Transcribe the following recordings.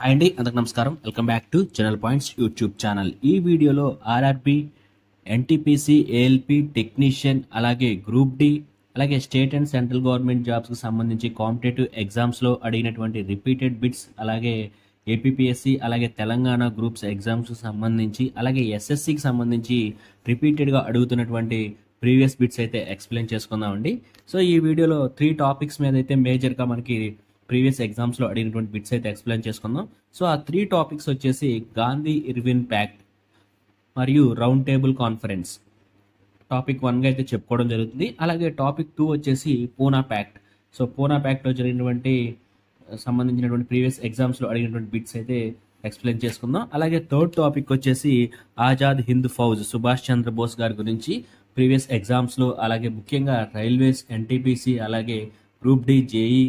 Hi అండి అందరికి నమస్కారం. Welcome back to general points YouTube channel ఈ వీడియోలో ఆర్ఆర్బి ఎన్టీపీసీ ఏఎల్పి టెక్నీషియన్ అలాగే గ్రూప్ డి అలాగే స్టేట్ అండ్ సెంట్రల్ గవర్నమెంట్ జాబ్స్కి సంబంధించి కాంపిటేటివ్ ఎగ్జామ్స్లో అడిగినటువంటి రిపీటెడ్ బిట్స్ అలాగే ఏపీఎస్సి అలాగే తెలంగాణ గ్రూప్స్ ఎగ్జామ్స్కి సంబంధించి అలాగే ఎస్ఎస్సికి సంబంధించి రిపీటెడ్గా అడుగుతున్నటువంటి ప్రీవియస్ బిట్స్ అయితే ఎక్స్ప్లెయిన్ చేసుకుందామండి. సో ఈ వీడియోలో త్రీ టాపిక్స్ మీద అయితే మేజర్గా మనకి ప్రీవియస్ ఎగ్జామ్స్లో అడిగినటువంటి బిట్స్ అయితే ఎక్స్ప్లెయిన్ చేసుకుందాం. సో ఆ త్రీ టాపిక్స్ వచ్చేసి గాంధీ ఇర్విన్ ప్యాక్ట్ మరియు రౌండ్ టేబుల్ కాన్ఫరెన్స్. టాపిక్ వన్గా అయితే చెప్పుకోవడం జరుగుతుంది. అలాగే టాపిక్ టూ వచ్చేసి పూనా ప్యాక్ట్. సో పూనా ప్యాక్ట్లో జరిగినటువంటి సంబంధించినటువంటి ప్రీవియస్ ఎగ్జామ్స్లో అడిగినటువంటి బిట్స్ అయితే ఎక్స్ప్లెయిన్ చేసుకుందాం. అలాగే థర్డ్ టాపిక్ వచ్చేసి ఆజాద్ హింద్ ఫౌజ్ సుభాష్ చంద్రబోస్ గారి గురించి ప్రీవియస్ ఎగ్జామ్స్లో అలాగే ముఖ్యంగా రైల్వేస్ ఎన్టీపీసీ అలాగే group D JE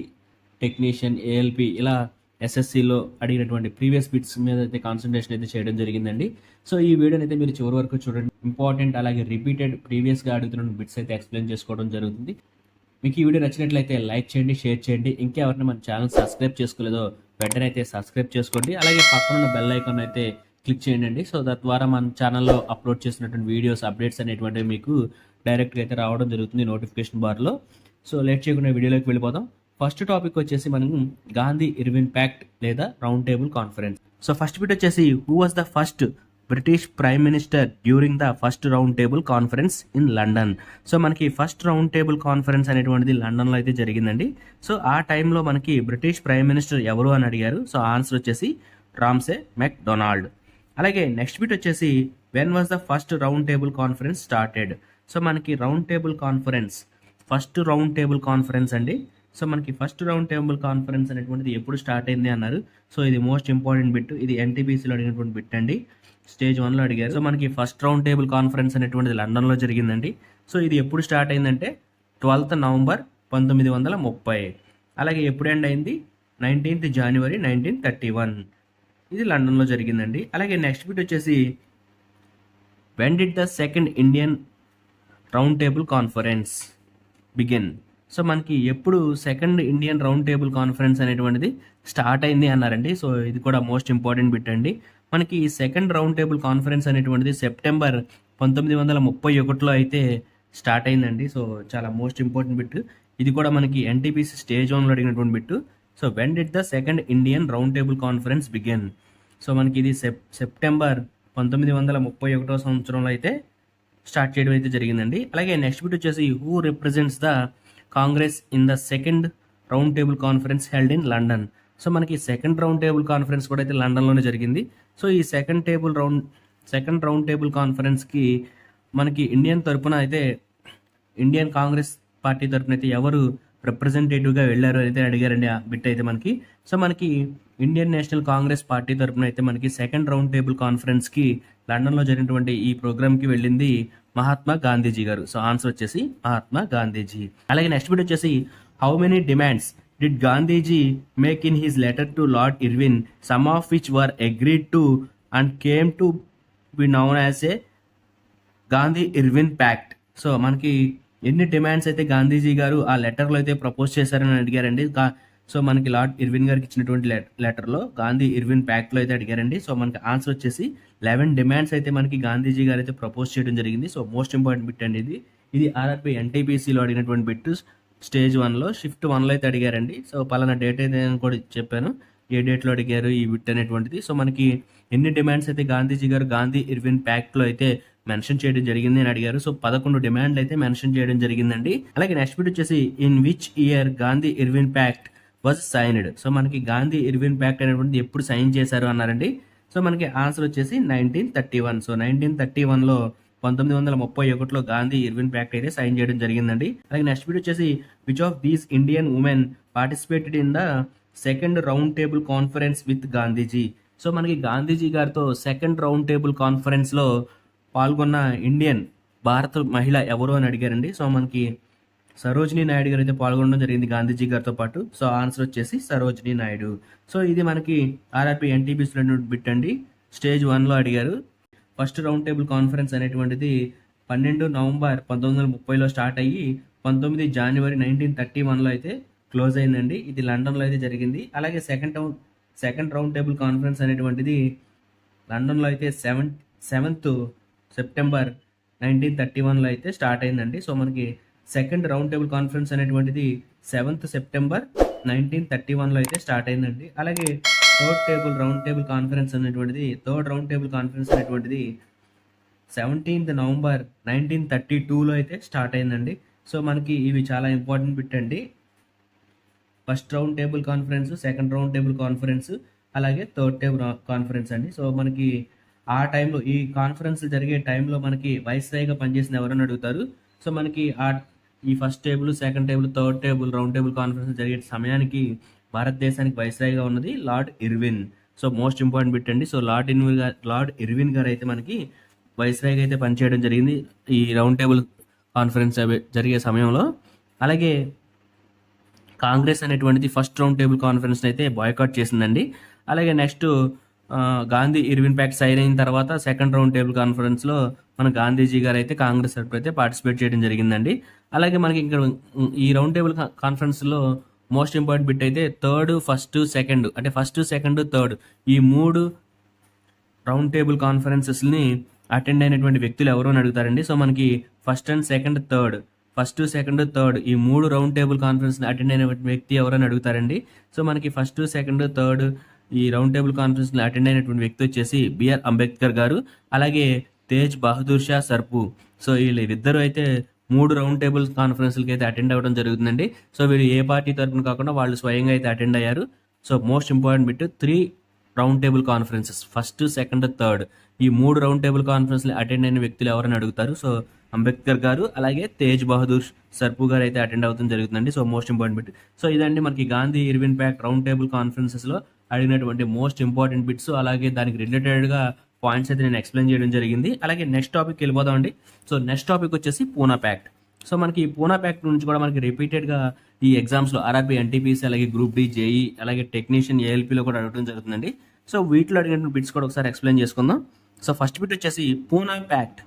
technician ALP ఇలా ఎస్ఎస్సిలో అడిగినటువంటి ప్రీవియస్ బిట్స్ మీద అయితే కాన్సన్ట్రేషన్ అయితే చేయడం జరిగిందండి. సో ఈ వీడియోని అయితే మీరు చివరి వరకు చూడండి. ఇంపార్టెంట్ అలాగే రిపీటెడ్ ప్రీవియస్గా అడుగుతున్న బిట్స్ అయితే ఎక్స్ప్లెయిన్ చేసుకోవడం జరుగుతుంది. మీకు ఈ వీడియో నచ్చినట్లయితే లైక్ చేయండి షేర్ చేయండి. ఇంకెవరైనా మన ఛానల్ సబ్స్క్రైబ్ చేసుకోలేదో వెంటనే అయితే సబ్స్క్రైబ్ చేసుకోండి. అలాగే పక్కన ఉన్న బెల్ ఐకాన్ అయితే క్లిక్ చేయండి. సో తద్వారా మన ఛానల్లో అప్లోడ్ చేసినటువంటి వీడియోస్ అప్డేట్స్ అనేటువంటివి మీకు డైరెక్ట్గా అయితే రావడం జరుగుతుంది నోటిఫికేషన్ బార్లో సో లేట్ చేయకుండా వీడియోలోకి వెళ్ళిపోదాం. ఫస్ట్ టాపిక్ వచ్చేసి మనం గాంధీ ఇర్విన్ ప్యాక్ట్ లేదా round table conference. So first bit వచ్చేసి who was the first British prime minister during the first round table conference in London so మనకి ఫస్ట్ రౌండ్ టేబుల్ కాన్ఫరెన్స్ అనేటువంటిది లండన్లో అయితే జరిగిందండి. సో ఆ టైంలో మనకి బ్రిటిష్ ప్రైమ్ మినిస్టర్ ఎవరు అని అడిగారు. సో ఆన్సర్ వచ్చేసి రామ్సే మెక్ డొనాల్డ్ అలాగే నెక్స్ట్ బిట్ వచ్చేసి when was the first round table conference started so మనకి round table conference first round table conference అండి. సో మనకి ఫస్ట్ రౌండ్ టేబుల్ కాన్ఫరెన్స్ అనేటువంటిది ఎప్పుడు స్టార్ట్ అయింది అన్నారు. సో ఇది మోస్ట్ ఇంపార్టెంట్ బిట్ ఇది ఎన్టీపీసీలో అడిగినటువంటి బిట్ అండి. స్టేజ్ వన్లో అడిగారు. సో మనకి ఫస్ట్ రౌండ్ టేబుల్ కాన్ఫరెన్స్ అనేటువంటిది లండన్లో జరిగిందండి. సో ఇది ఎప్పుడు స్టార్ట్ అయిందంటే ట్వెల్త్ నవంబర్ పంతొమ్మిది వందల ముప్పై. అలాగే ఎప్పుడు ఎండ్ అయింది? Nineteenth January nineteen thirty one ఇది లండన్లో జరిగిందండి. అలాగే నెక్స్ట్ బిట్ వచ్చేసి when did the second Indian round table conference begin so మనకి ఎప్పుడు second Indian round table conference start start అయింది అన్నారండి. సో ఇది కూడా మోస్ట్ ఇంపార్టెంట్ బిట్ అండి. మనకి సెకండ్ రౌండ్ టేబుల్ కాన్ఫరెన్స్ అనేటువంటిది సెప్టెంబర్ పంతొమ్మిది వందల ముప్పై ఒకటిలో అయితే స్టార్ట్ అయిందండి. సో చాలా మోస్ట్ ఇంపార్టెంట్ బిట్. ఇది కూడా మనకి ఎన్టీపీసీ స్టేజ్ వన్లో అడిగినటువంటి bit. So when did the second Indian round table conference begin? So మనకి ఇది సెప్ సెప్టెంబర్ పంతొమ్మిది వందల ముప్పై ఒకటో సంవత్సరంలో అయితే స్టార్ట్ చేయడం అయితే జరిగిందండి. అలాగే నెక్స్ట్ బిట్ వచ్చేసి who represents the Congress in the second round table conference held in London. So మనకి సెకండ్ రౌండ్ టేబుల్ కాన్ఫరెన్స్ కూడా అయితే లండన్లోనే జరిగింది. సో ఈ second table round second round table కాన్ఫరెన్స్కి మనకి ఇండియన్ తరపున అయితే ఇండియన్ కాంగ్రెస్ పార్టీ తరపున అయితే ఎవరు రిప్రజెంటేటివ్గా వెళ్ళారు అయితే అడిగారండి ఆ బిట్ అయితే మనకి. సో మనకి ఇండియన్ నేషనల్ కాంగ్రెస్ పార్టీ తరపున అయితే మనకి సెకండ్ రౌండ్ టేబుల్ కాన్ఫరెన్స్కి లండన్లో జరిగినటువంటి ఈ ప్రోగ్రామ్కి వెళ్ళింది మహాత్మా గాంధీజీ గారు. సో ఆన్సర్ వచ్చేసి మహాత్మా గాంధీజీ. అలాగే నెక్స్ట్ బిట్ వచ్చేసి how many demands did Gandhiji make in his letter to Lord Irwin some of which were agreed to and came to be known as a Gandhi Irwin pact so మనకి ఎన్ని demands అయితే గాంధీజీ గారు ఆ లెటర్లో అయితే propose చేశారని అడిగారండి. So మనకి లార్డ్ ఇర్విన్ గారికి ఇచ్చినటువంటి లె- లెటర్లో గాంధీ ఇర్విన్ ప్యాక్ట్లో అయితే అడిగారండి. సో మనకి ఆన్సర్ వచ్చేసి లెవెన్ డిమాండ్స్ అయితే మనకి గాంధీజీ గారు అయితే ప్రపోజ్ చేయడం జరిగింది. సో మోస్ట్ ఇంపార్టెంట్ బిట్ అండి ఇది. ఇది ఆర్ఆర్పి ఎన్టీపీసీలో అడిగినటువంటి బిట్ స్టేజ్ వన్లో షిఫ్ట్ వన్లో అయితే అడిగారండి. సో పలానా డేట్ అయితే నేను కూడా చెప్పాను. ఏ డేట్లో అడిగారు ఈ బిట్ అనేటువంటిది. సో మనకి ఎన్ని డిమాండ్స్ అయితే గాంధీజీ గారు గాంధీ ఇర్విన్ ప్యాక్ట్లో అయితే మెన్షన్ చేయడం జరిగింది అని అడిగారు. సో పదకొండు డిమాండ్లు అయితే మెన్షన్ చేయడం జరిగిందండి. అలాగే నెక్స్ట్ బిట్ వచ్చేసి in which year Gandhi Irwin pact was signed so మనకి గాంధీ ఇర్విన్ ప్యాక్ట్ అనేటువంటిది ఎప్పుడు సైన్ చేశారు అన్నారండి? సో మనకి ఆన్సర్ వచ్చేసి nineteen thirty one so nineteen thirty వన్లో పంతొమ్మిది వందల ముప్పై ఒకటిలో గాంధీ ఇర్విన్ ప్యాక్ట్ అయితే సైన్ చేయడం జరిగిందండి. అలాగే నెక్స్ట్ వీడియో వచ్చేసి which of these Indian women participated in the second round table conference with Gandhiji so మనకి గాంధీజీ గారితో సెకండ్ రౌండ్ టేబుల్ కాన్ఫరెన్స్లో పాల్గొన్న ఇండియన్ భారత మహిళ ఎవరు అని అడిగారండి? సో మనకి సరోజిని నాయుడు గారు అయితే పాల్గొనడం జరిగింది గాంధీజీ గారితో పాటు. సో ఆన్సర్ వచ్చేసి సరోజిని నాయుడు. సో ఇది మనకి ఆర్ఆర్పి ఎన్టీపీసీలో బిట్ అండి. స్టేజ్ వన్లో అడిగారు. ఫస్ట్ రౌండ్ టేబుల్ కాన్ఫరెన్స్ అనేటువంటిది పన్నెండు నవంబర్ పంతొమ్మిది వందల ముప్పైలో స్టార్ట్ అయ్యి పంతొమ్మిది జనవరి నైన్టీన్ థర్టీ వన్లో అయితే క్లోజ్ అయిందండి. ఇది లండన్లో అయితే జరిగింది. అలాగే second second round table conference అనేటువంటిది లండన్లో అయితే seven seventh September nineteen thirty వన్లో అయితే స్టార్ట్ అయిందండి. సో మనకి సెకండ్ రౌండ్ టేబుల్ కాన్ఫరెన్స్ అనేటువంటిది సెవెంత్ సెప్టెంబర్ నైన్టీన్ థర్టీ వన్లో అయితే స్టార్ట్ అయిందండి. అలాగే third table round table conference అనేటువంటిది థర్డ్ రౌండ్ టేబుల్ కాన్ఫరెన్స్ అనేటువంటిది సెవెంటీన్త్ నవంబర్ నైన్టీన్ థర్టీ టూలో అయితే స్టార్ట్ అయిందండి. సో మనకి ఇవి చాలా ఇంపార్టెంట్ బిట్ అండి. First round table conference second round table conference అలాగే థర్డ్ టేబుల్ కాన్ఫరెన్స్ అండి. సో మనకి ఆ టైంలో ఈ కాన్ఫరెన్స్ జరిగే టైంలో మనకి వైస్రాయ్గా పనిచేసిన ఎవరని అడుగుతారు? సో మనకి ఆ ఈ first table second table third table round table conference జరిగే సమయానికి భారతదేశానికి వైస్రాయ్గా ఉన్నది Lord Irwin. So most important bit అండి. సో లార్డ్ ఇర్విన్ గారు లార్డ్ ఇర్విన్ గారు అయితే మనకి వైస్రాయ్గా అయితే పనిచేయడం జరిగింది ఈ రౌండ్ టేబుల్ కాన్ఫరెన్స్ అవి జరిగే సమయంలో. అలాగే కాంగ్రెస్ అనేటువంటిది ఫస్ట్ రౌండ్ టేబుల్ కాన్ఫరెన్స్ అయితే బాయ్కాట్ చేసిందండి. అలాగే next Gandhi Irwin pact sign అయిన తర్వాత సెకండ్ రౌండ్ టేబుల్ కాన్ఫరెన్స్లో మన గాంధీజీ గారు అయితే కాంగ్రెస్ తరపు అయితే పార్టిసిపేట్ చేయడం జరిగిందండి. అలాగే మనకి ఇక్కడ ఈ రౌండ్ టేబుల్ కా- కాన్ఫరెన్స్లో మోస్ట్ ఇంపార్టెంట్ బిట్ అయితే థర్డ్ ఫస్ట్ సెకండ్ అంటే ఫస్ట్ సెకండ్ థర్డ్ ఈ మూడు రౌండ్ టేబుల్ కాన్ఫరెన్సెస్ని అటెండ్ అయినటువంటి వ్యక్తులు ఎవరు అని అడుగుతారండి? సో మనకి first and second third first second third ఈ మూడు రౌండ్ టేబుల్ కాన్ఫరెన్స్ని అటెండ్ అయిన వ్యక్తి ఎవరని అడుగుతారండి? సో మనకి ఫస్ట్ సెకండ్ థర్డ్ ఈ రౌండ్ టేబుల్ కాన్ఫరెన్స్ని అటెండ్ అయినటువంటి వ్యక్తి వచ్చేసి బిఆర్ అంబేద్కర్ గారు. అలాగే తేజ్ బహదూర్ షా సర్పు. సో వీళ్ళిద్దరూ అయితే మూడు రౌండ్ టేబుల్ కాన్ఫరెన్స్లకి అయితే అటెండ్ అవ్వడం జరుగుతుందండి. సో వీళ్ళు ఏ పార్టీ తరపున కాకుండా వాళ్ళు స్వయంగా అయితే అటెండ్ అయ్యారు. So most important bit three round table conferences first second third. ఈ మూడు రౌండ్ టేబుల్ కాన్ఫరెన్స్లు అటెండ్ అయిన వ్యక్తులు ఎవరని అడుగుతారు? సో అంబేద్కర్ గారు అలాగే తేజ్ బహదూర్ సర్పు గారు అయితే అటెండ్ అవుతుంది జరుగుతుందండి. So most important bit. So ఇదండి మనకి Gandhi Irwin pact round table కాన్ఫరెన్సెస్లో అడిగినటువంటి మోస్ట్ ఇంపార్టెంట్ బిట్స్. అలాగే దానికి రిలేటెడ్గా పాయింట్స్ అయితే నేను ఎక్స్ప్లెయిన్ చేయడం జరిగింది. అలాగే నెక్స్ట్ టాపిక్ వెళ్ళిపోదాం అండి సో నెక్స్ట్ టాపిక్ వచ్చేసి పూనా ప్యాక్ట్. సో మనకి ఈ పూనా ప్యాక్ట్ నుంచి కూడా మనకి రిపీటెడ్గా ఈ ఎగ్జామ్స్లో ఆర్ఆర్బీ ఎన్టీపీసీ అలాగే గ్రూప్ డి జేఈ అలాగే టెక్నీషియన్ ఏఎల్పీలో కూడా అడగడం జరుగుతుందండి. సో వీటిలో అడిగిన బిట్స్ కూడా ఒకసారి ఎక్స్ప్లెయిన్ చేసుకుందాం. సో ఫస్ట్ బిట్ వచ్చేసి Poona pact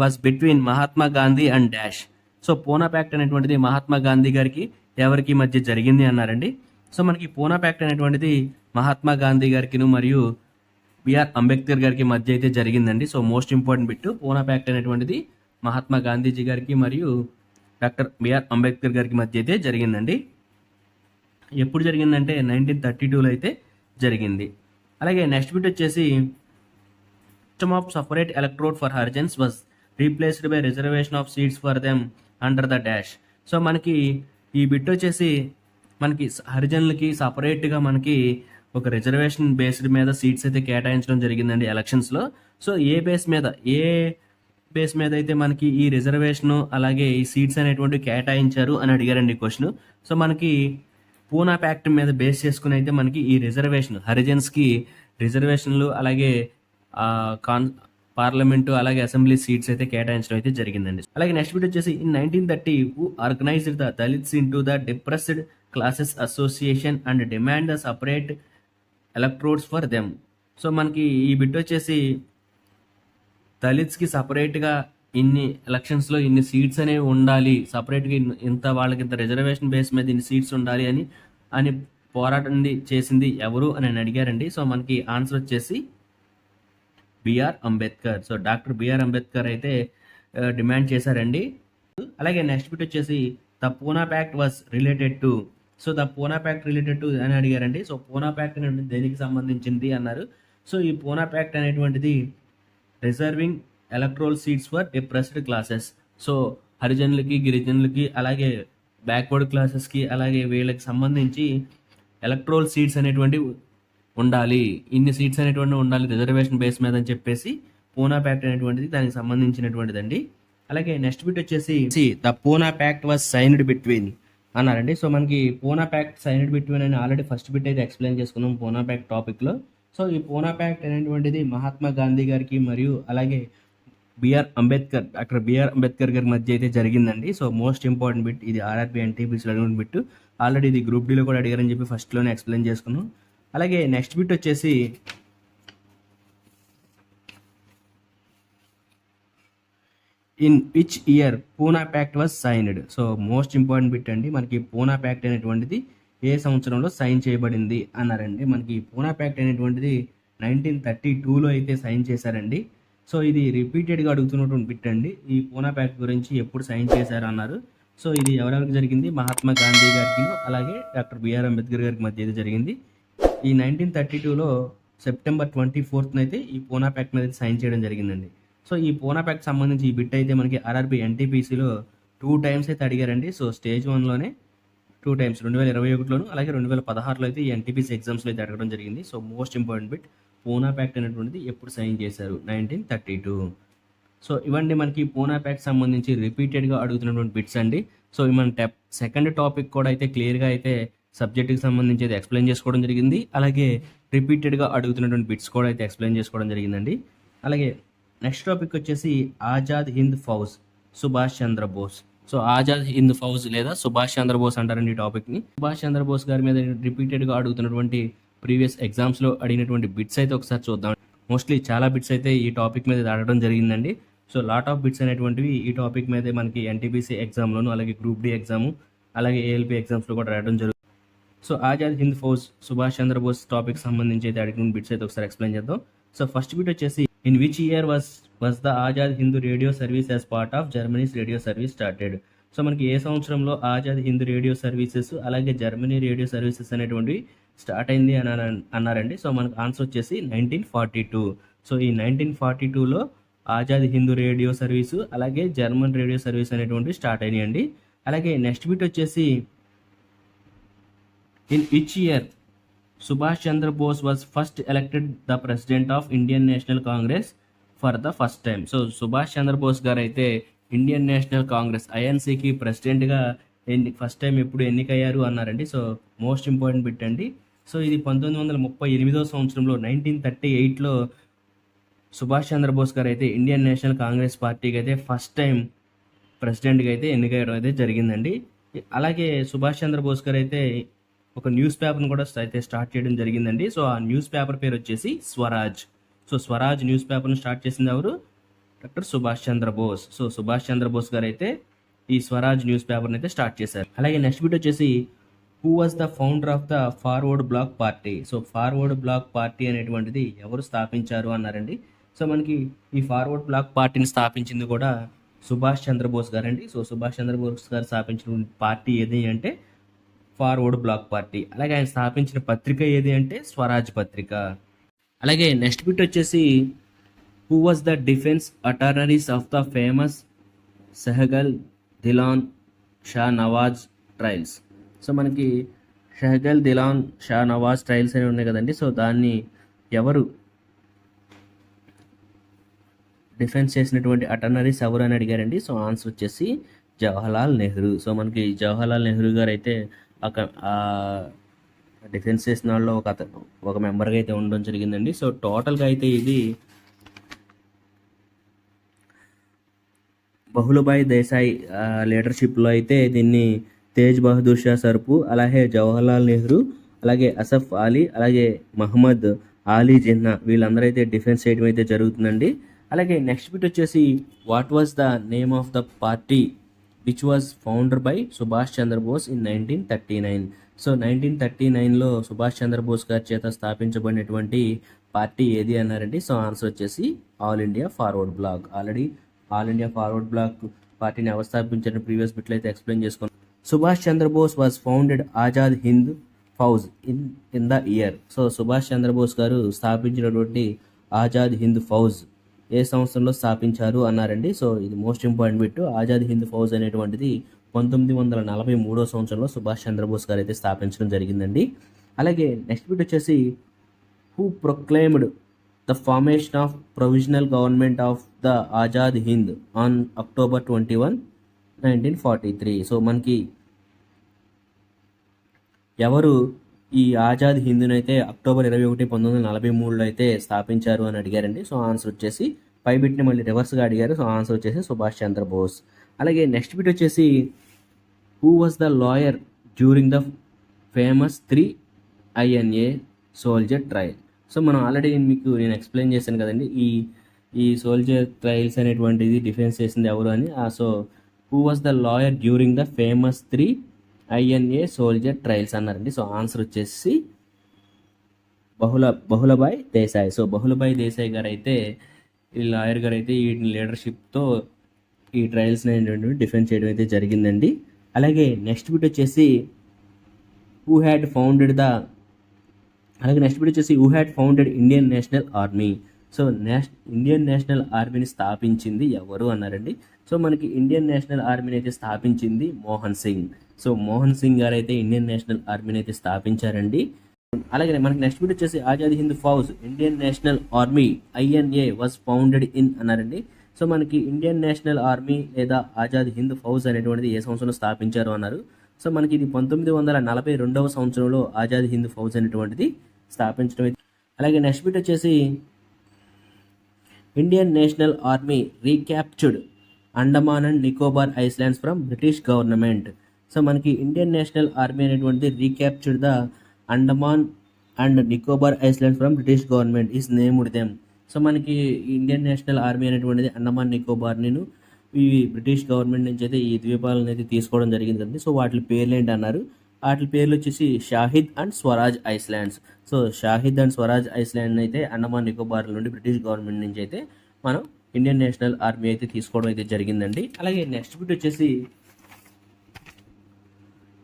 was between Mahatma Gandhi and dash so Poona pact అనేటువంటిది మహాత్మా గాంధీ గారికి ఎవరికి మధ్య జరిగింది అన్నారండి. సో మనకి పూనా ప్యాక్ట్ అనేటువంటిది మహాత్మా గాంధీ గారికిను మరియు బిఆర్ అంబేద్కర్ గారికి మధ్య అయితే జరిగిందండి. So most important bit Poona pact అనేటువంటిది మహాత్మా గాంధీజీ గారికి మరియు డాక్టర్ బిఆర్ అంబేద్కర్ గారికి మధ్య అయితే జరిగిందండి. ఎప్పుడు జరిగిందంటే నైన్టీన్ థర్టీ టూలో అయితే జరిగింది. అలాగే నెక్స్ట్ బిట్ వచ్చేసి system of separate electorate for Harijans was replaced by reservation of seats for them under the dash so మనకి ఈ బిట్ వచ్చేసి మనకి హరిజనులకి సపరేట్గా మనకి ఒక రిజర్వేషన్ బేస్డ్ మీద సీట్స్ అయితే కేటాయించడం జరిగిందండి ఎలక్షన్స్లో సో ఏ బేస్ మీద ఏ బేస్ మీద అయితే మనకి ఈ రిజర్వేషన్ అలాగే ఈ సీట్స్ అనేటువంటి కేటాయించారు అని అడిగారండి క్వశ్చన్ సో మనకి పూనా ప్యాక్ట్ మీద బేస్ చేసుకుని అయితే మనకి ఈ రిజర్వేషన్ హరిజన్స్కి రిజర్వేషన్లు అలాగే కాన్ పార్లమెంటు అలాగే అసెంబ్లీ సీట్స్ అయితే కేటాయించడం అయితే జరిగిందండి. అలాగే నెక్స్ట్ వీడియో వచ్చేసి in nineteen thirty who organised the Dalits into the depressed classes association and demand the separate electorates for them so మనకి ఈ బిట్ వచ్చేసి దళిత్స్కి సపరేట్గా ఇన్ని ఎలక్షన్స్లో ఇన్ని సీట్స్ అనేవి ఉండాలి. సపరేట్గా ఇంత వాళ్ళకి ఇంత రిజర్వేషన్ బేస్ మీద ఇన్ని సీట్స్ ఉండాలి అని అని పోరాటం చేసింది ఎవరు అని అడిగారండి. సో మనకి ఆన్సర్ వచ్చేసి B R Ambedkar so doctor B R Ambedkar అయితే డిమాండ్ చేశారండి. అలాగే నెక్స్ట్ బిట్ వచ్చేసి the Poona pact was related to so the Poona pact related to అని అడిగారండి. సో పూనా ప్యాక్ట్ అనేది దేనికి సంబంధించింది అన్నారు. సో ఈ పూనా ప్యాక్ట్ అనేటువంటిది reserving electoral seats for depressed classes so హరిజనులకి గిరిజనులకి అలాగే బ్యాక్వర్డ్ క్లాసెస్కి అలాగే వీళ్ళకి సంబంధించి ఎలక్ట్రోల్ సీట్స్ అనేటువంటి ఉండాలి. ఇన్ని సీట్స్ అనేటువంటి ఉండాలి రిజర్వేషన్ బేస్ మీద అని చెప్పేసి పూనా ప్యాక్ట్ అనేటువంటిది దానికి సంబంధించినటువంటిదండి. అలాగే నెక్స్ట్ బిట్ వచ్చేసి the Poona pact was signed between అన్నారండి. సో మనకి పూనా ప్యాక్ట్ సైన్డ్ బిట్వీన్ అని ఆల్రెడీ ఫస్ట్ బిట్ అయితే ఎక్స్ప్లెయిన్ చేసుకున్నాం పూనా ప్యాక్ట్ టాపిక్లో. సో ఈ పూనా ప్యాక్ట్ అనేటువంటిది మహాత్మా గాంధీ గారికి మరియు అలాగే B R Ambedkar doctor B R Ambedkar గారి మధ్య అయితే జరిగిందండి. సో మోస్ట్ ఇంపార్టెంట్ బిట్ ఇది ఆర్ఆర్బి ఎన్టీపీసీలో అడిగిన బిట్ ఆల్రెడీ ఇది గ్రూప్ డీలో కూడా అడిగారని చెప్పి ఫస్ట్లోనే ఎక్స్ప్లెయిన్ చేసుకున్నాం. అలాగే నెక్స్ట్ బిట్ వచ్చేసి in which year Poona pact was signed. So most important bit అండి మనకి పూనా ప్యాక్ట్ అనేటువంటిది ఏ సంవత్సరంలో సైన్ చేయబడింది అన్నారండి. మనకి పూనా ప్యాక్ట్ అనేటువంటిది నైన్టీన్ థర్టీ టూలో అయితే సైన్ చేశారండి. సో ఇది రిపీటెడ్గా అడుగుతున్నటువంటి బిట్ అండి. ఈ పూనా ప్యాక్ట్ గురించి ఎప్పుడు సైన్ చేశారు అన్నారు. సో ఇది ఎవరెవరికి జరిగింది? మహాత్మా గాంధీ గారికి అలాగే డాక్టర్ బిఆర్ అంబేద్కర్ గారికి మధ్య అయితే జరిగింది. ఈ నైన్టీన్ థర్టీ టూలో సెప్టెంబర్ ట్వంటీ ఫోర్త్న అయితే ఈ పూనా ప్యాక్ట్ మీద సైన్ చేయడం జరిగిందండి. సో ఈ పూనా ప్యాక్ సంబంధించి ఈ బిట్ అయితే మనకి ఆర్ఆర్బి ఎన్టీపీసీలో టూ టైమ్స్ అయితే అడిగారండి. సో స్టేజ్ వన్లోనే టూ టైమ్స్ రెండు వేల ఇరవై ఒకటిలోను అలాగే రెండు వేల పదహారులో అయితే ఈ ఎన్టీపీసీ ఎగ్జామ్స్లో అయితే అడగడం జరిగింది. So most important bit Poona pact అనేటువంటిది ఎప్పుడు సైన్ చేశారు? నైన్టీన్ థర్టీ టూ సో ఇవన్నీ మనకి పూనా ప్యాక్ సంబంధించి రిపీటెడ్గా అడుగుతున్నటువంటి బిట్స్ అండి. సో మన టెప్ సెకండ్ టాపిక్ కూడా అయితే క్లియర్గా అయితే సబ్జెక్ట్కి సంబంధించి అయితే ఎక్స్ప్లెయిన్ చేసుకోవడం జరిగింది. అలాగే రిపీటెడ్గా అడుగుతున్నటువంటి బిట్స్ కూడా అయితే ఎక్స్ప్లెయిన్ చేసుకోవడం జరిగిందండి. అలాగే నెక్స్ట్ టాపిక్ వచ్చేసి ఆజాద్ హింద్ ఫౌజ్ సుభాష్ చంద్రబోస్ సో ఆజాద్ హింద్ ఫౌజ్ లేదా సుభాష్ చంద్రబోస్ అంటారండి ఈ టాపిక్ని సుభాష్ చంద్రబోస్ గారి మీద రిపీటెడ్గా అడుగుతున్నటువంటి ప్రీవియస్ ఎగ్జామ్స్లో అడిగినటువంటి బిట్స్ అయితే ఒకసారి చూద్దాం. మోస్ట్లీ చాలా బిట్స్ అయితే ఈ టాపిక్ మీద అడగడం జరిగిందండి. సో లాట్ ఆఫ్ బిట్స్ అనేటువంటివి ఈ టాపిక్ మీదే మనకి ఎన్టీపీసీ ఎగ్జామ్లోను అలాగే గ్రూప్ డి ఎగ్జామ్ అలాగే ఏఎల్పీ ఎగ్జామ్స్లో కూడా రాయడం జరుగుతుంది సో ఆజాద్ హింద్ ఫౌజ్ సుభాష్ చంద్రబోస్ టాపిక్ సంబంధించి అయితే అడిగిన బిట్స్ అయితే ఒకసారి ఎక్స్ప్లెయిన్ చేద్దాం. సో ఫస్ట్ బిట్ వచ్చేసి in which year was was the Azad Hindu radio service as part of Germany's radio service started so మనకి ఏ సంవత్సరంలో ఆజాద్ హిందూ రేడియో సర్వీసెస్ అలాగే జర్మనీ రేడియో సర్వీసెస్ అనేటువంటివి స్టార్ట్ అయింది అని అన- అన్నారండి. సో మనకు ఆన్సర్ వచ్చేసి నైన్టీన్ ఫార్టీ టూ సో ఈ నైన్టీన్ ఫార్టీ టూలో ఆజాద్ హిందూ రేడియో సర్వీసు అలాగే జర్మన్ రేడియో సర్వీస్ అనేటువంటివి స్టార్ట్ అయినాయండి. అలాగే నెక్స్ట్ బిట్ వచ్చేసి in which year Subhash Chandra Bose was first elected the president of Indian National Congress for the first time so Subhash Chandrabose గారు అయితే Indian National Congress ఐఎన్సీకి ప్రెసిడెంట్గా ఎన్ని first time ఎప్పుడు ఎన్నికయ్యారు అన్నారండి. సో మోస్ట్ ఇంపార్టెంట్ బిట్ అండి. So ఇది పంతొమ్మిది వందల ముప్పై ఎనిమిదో సంవత్సరంలో నైన్టీన్ థర్టీ ఎయిట్లో సుభాష్ చంద్రబోస్ గారు అయితే ఇండియన్ నేషనల్ కాంగ్రెస్ పార్టీకి అయితే ఫస్ట్ టైం ప్రెసిడెంట్గా అయితే ఎన్నికయ్యడం అయితే జరిగిందండి. అలాగే సుభాష్ చంద్రబోస్ గారు అయితే ఒక న్యూస్ పేపర్ని కూడా అయితే స్టార్ట్ చేయడం జరిగిందండి. సో ఆ న్యూస్ పేపర్ పేరు వచ్చేసి స్వరాజ్. సో స్వరాజ్ న్యూస్ పేపర్ను స్టార్ట్ చేసింది ఎవరు? డాక్టర్ సుభాష్ చంద్రబోస్ సో సుభాష్ చంద్రబోస్ గారు అయితే ఈ స్వరాజ్ న్యూస్ పేపర్ని అయితే స్టార్ట్ చేశారు. అలాగే నెక్స్ట్ బిట్ వచ్చేసి who was the founder of the Forward Bloc party. So Forward Bloc party అనేటువంటిది ఎవరు స్థాపించారు అన్నారండి. సో మనకి ఈ ఫార్వర్డ్ బ్లాక్ పార్టీని స్థాపించింది కూడా సుభాష్ చంద్రబోస్ గారండి. సో సుభాష్ చంద్రబోస్ గారు స్థాపించిన పార్టీ ఏది అంటే ఫార్వర్డ్ బ్లాక్ పార్టీ. అలాగే ఆయన స్థాపించిన పత్రిక ఏది అంటే స్వరాజ్ పత్రిక. అలాగే నెక్స్ట్ బిట్ వచ్చేసి who was the defence attorneys of the famous Sehgal Dhillon Shah Nawaz trials so మనకి షహగల్ దిలాన్ షా నవాజ్ ట్రయల్స్ అనేవి ఉన్నాయి కదండి. సో దాన్ని ఎవరు డిఫెన్స్ చేసినటువంటి అటర్నరీస్ ఎవరు అని అడిగారండి? సో ఆన్సర్ వచ్చేసి జవహర్లాల్ నెహ్రూ. సో మనకి జవహర్లాల్ నెహ్రూ గారు అయితే డిఫెన్స్ చేసిన వాళ్ళు ఒక ఒక మెంబర్గా అయితే ఉండడం జరిగిందండి. సో టోటల్గా అయితే ఇది బహుళభాయ్ దేశాయ్ లీడర్షిప్లో అయితే దీన్ని తేజ్ బహదూర్ షా సరుపు అలాగే జవహర్లాల్ నెహ్రూ అలాగే అసఫ్ అలీ అలాగే మహమ్మద్ అలీ జిన్నా వీళ్ళందరూ అయితే డిఫెన్స్ చేయడం అయితే జరుగుతుందండి. అలాగే నెక్స్ట్ బిట్ వచ్చేసి what was the name of the party which was founder by Subhash Chandrabose in nineteen thirty nine so nineteen thirty నైన్లో సుభాష్ చంద్రబోస్ గారి చేత స్థాపించబడినటువంటి పార్టీ ఏది అన్నారంటే సో ఆన్సర్ వచ్చేసి All India Forward Bloc. Already All India Forward Bloc పార్టీని అవస్థాపించిన previous బిట్లో అయితే ఎక్స్ప్లెయిన్ చేసుకున్నాం. Subhash Chandrabose was founded Azad Hind Fauj in in the year so Subhash Chandrabose గారు స్థాపించినటువంటి ఆజాద్ హింద్ ఫౌజ్ ఏ సంవత్సరంలో స్థాపించారు అన్నారండి. సో ఇది most important bit. Azad Hind Fauj అనేటువంటిది పంతొమ్మిది వందల నలభై మూడో సంవత్సరంలో సుభాష్ చంద్రబోస్ గారు అయితే స్థాపించడం జరిగిందండి. అలాగే నెక్స్ట్ బిట్ వచ్చేసి who proclaimed the formation of provisional government of the Azad Hind on October twenty one nineteen forty three. So మనకి ఎవరు ఈ ఆజాద్ హిందూని అయితే అక్టోబర్ ఇరవై ఒకటి పంతొమ్మిది వందల నలభై మూడులో అయితే స్థాపించారు అని అడిగారండి. సో ఆన్సర్ వచ్చేసి పై బిట్ని మళ్ళీ రివర్స్గా అడిగారు. సో ఆన్సర్ వచ్చేసి సుభాష్ చంద్రబోస్ అలాగే నెక్స్ట్ బిట్ వచ్చేసి who was the lawyer during the famous three INA soldier trial so మనం ఆల్రెడీ మీకు నేను ఎక్స్ప్లెయిన్ చేశాను కదండి. ఈ ఈ సోల్జర్ ట్రయల్స్ అనేటువంటిది డిఫెన్స్ చేసింది ఎవరు అని? ఆ so who was the lawyer during the famous three INA soldier trials అన్నారండి. సో ఆన్సర్ వచ్చేసి బహుళ బహుళభాయ్ దేశాయ్. సో బహుళభాయ్ దేశాయ్ గారు అయితే ఈ లాయర్ గారు అయితే ఈ లీడర్షిప్తో ఈ ట్రయల్స్ని ఏంటంటే డిఫెండ్ చేయడం అయితే జరిగిందండి. అలాగే నెక్స్ట్ బిట్ వచ్చేసి హూ హ్యాడ్ ఫౌండెడ్ ద అలాగే నెక్స్ట్ బిట్ వచ్చేసి who had founded Indian National Army so నేష్ Indian National ఆర్మీని స్థాపించింది ఎవరు అన్నారండి? సో మనకి ఇండియన్ నేషనల్ ఆర్మీని అయితే స్థాపించింది మోహన్ సింగ్. సో మోహన్ సింగ్ గారు అయితే ఇండియన్ నేషనల్ ఆర్మీని అయితే స్థాపించారండి. అలాగే మనకి నెక్స్ట్ బిట్ వచ్చేసి Azad Hind Fauj Indian National Army INA was founded in అన్నారండి. సో మనకి ఇండియన్ నేషనల్ ఆర్మీ లేదా ఆజాద్ హింద్ ఫౌజ్ అనేటువంటిది ఏ సంవత్సరంలో స్థాపించారు అన్నారు. సో మనకి ఇది పంతొమ్మిది వందల నలభై రెండవ సంవత్సరంలో ఆజాద్ హింద్ ఫౌజ్ అనేటువంటిది స్థాపించడం అలాగే నెక్స్ట్ బిట్ వచ్చేసి Indian National Army recaptured Andaman and Nicobar islands from British government. So మనకి ఇండియన్ నేషనల్ ఆర్మీ అనేటువంటిది recaptured the Andaman and Nicobar islands from British government is named them so మనకి ఇండియన్ నేషనల్ ఆర్మీ అనేటువంటిది అండమాన్ నికోబార్ నేను ఈ British government నుంచి అయితే ఈ ద్వీపాలను అయితే తీసుకోవడం జరిగిందండి. సో వాటి పేర్లు ఏంటి అన్నారు? వాటి పేర్లు వచ్చేసి Shaheed and Swaraj islands so Shaheed and Swaraj island అయితే అండమాన్ నికోబార్ నుండి బ్రిటిష్ గవర్నమెంట్ నుంచి అయితే మనం ఇండియన్ నేషనల్ ఆర్మీ అయితే తీసుకోవడం అయితే జరిగిందండి. అలాగే నెక్స్ట్ బిట్ వచ్చేసి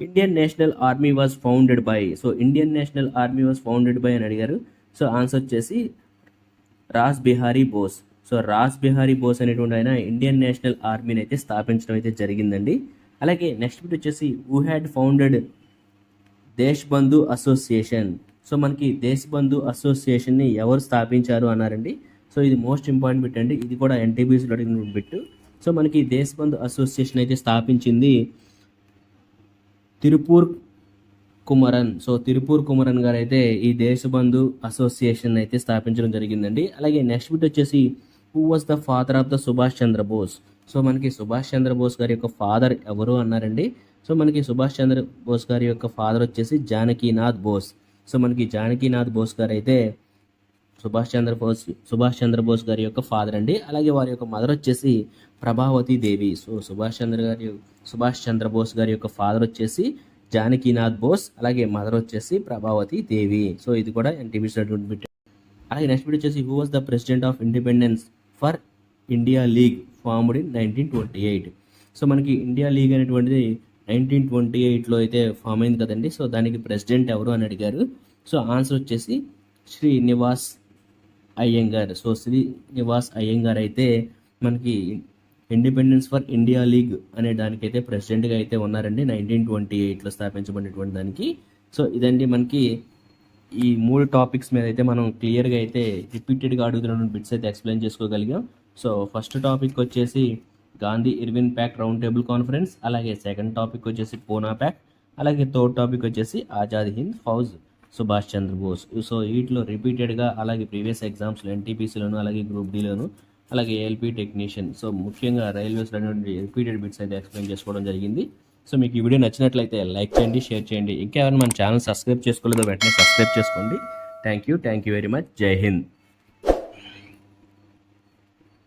Indian National Army was founded by so Indian National Army was founded by అని అడిగారు. సో ఆన్సర్ వచ్చేసి రాస్ బిహారీ బోస్. సో రాస్ బిహారీ బోస్ అనేటువంటి ఆయన ఇండియన్ నేషనల్ ఆర్మీని అయితే స్థాపించడం అయితే జరిగిందండి. అలాగే నెక్స్ట్ బిట్ వచ్చేసి who had founded Desh Bandhu association so మనకి దేశ్ బంధు అసోసియేషన్ని ఎవరు స్థాపించారు అన్నారండి. సో ఇది మోస్ట్ ఇంపార్టెంట్ బిట్ అండి. ఇది కూడా ఎన్టీబీసీలో అడిగిన బిట్ సో మనకి దేశ్ బంధు అసోసియేషన్ అయితే స్థాపించింది తిరుపూర్ కుమరన్ సో తిరుపూర్ కుమరన్ గారు అయితే ఈ దేశబంధు అసోసియేషన్ అయితే స్థాపించడం జరిగిందండి. అలాగే నెక్స్ట్ బిట్ వచ్చేసి who was the father of the Subhash Chandrabose so మనకి సుభాష్ చంద్రబోస్ గారి యొక్క ఫాదర్ ఎవరు అన్నారండి? సో మనకి సుభాష్ చంద్రబోస్ గారి యొక్క ఫాదర్ వచ్చేసి జానకీనాథ్ బోస్. సో మనకి జానకీనాథ్ బోస్ గారు అయితే సుభాష్ చంద్రబోస్ సుభాష్ చంద్రబోస్ గారి యొక్క ఫాదర్ అండి. అలాగే వారి యొక్క మదర్ వచ్చేసి ప్రభావతి దేవి. సో సుభాష్ చంద్ర గారి సుభాష్ చంద్రబోస్ గారి యొక్క ఫాదర్ వచ్చేసి జానకీనాథ్ బోస్ అలాగే మదర్ వచ్చేసి ప్రభావతి దేవి. సో ఇది కూడా ఎన్టీవీ బిట్ అలాగే నెక్స్ట్ వీడియో వచ్చేసి who was the president of independence for India league formed in nineteen twenty eight so మనకి ఇండియా లీగ్ అనేటువంటిది నైన్టీన్ ట్వంటీ ఎయిట్లో అయితే ఫామ్ అయింది కదండి. సో దానికి ప్రెసిడెంట్ ఎవరు అని అడిగారు. సో ఆన్సర్ వచ్చేసి శ్రీనివాస్ అయ్యంగార్. సో శ్రీనివాస్ అయ్యంగార్ అయితే మనకి ఇండిపెండెన్స్ ఫర్ ఇండియా లీగ్ అనే దానికైతే ప్రెసిడెంట్గా అయితే ఉన్నారండి. నైన్టీన్ ట్వంటీ ఎయిట్లో స్థాపించబడినటువంటి దానికి. సో ఇదండి మనకి ఈ మూడు టాపిక్స్ మీద అయితే మనం క్లియర్గా అయితే రిపీటెడ్గా అడుగుతున్న బిట్స్ అయితే ఎక్స్ప్లెయిన్ చేసుకోగలిగాం. సో ఫస్ట్ టాపిక్ వచ్చేసి Gandhi Irwin pact round table conference అలాగే సెకండ్ టాపిక్ వచ్చేసి పూనా ప్యాక్ అలాగే థర్డ్ టాపిక్ వచ్చేసి ఆజాద్ హింద్ ఫౌజ్ సుభాష్ చంద్రబోస్ సో వీటిలో రిపీటెడ్గా అలాగే ప్రీవియస్ ఎగ్జామ్స్లో ఎన్టీపీసీలోను అలాగే గ్రూప్ డీలోను అలాగే ఎల్పీ టెక్నీషియన్ సో ముఖ్యంగా రైల్వేస్లో రిపీటెడ్ బిట్స్ అయితే ఎక్స్ప్లెయిన్ చేసుకోవడం జరిగింది. సో మీకు ఈ వీడియో నచ్చినట్లయితే లైక్ చేయండి షేర్ చేయండి. ఇంకా ఎవరైనా మన ఛానల్ సబ్స్క్రైబ్ చేసుకోలేదో వెంటనే సబ్స్క్రైబ్ చేసుకోండి. Thank you thank you very much జై హింద్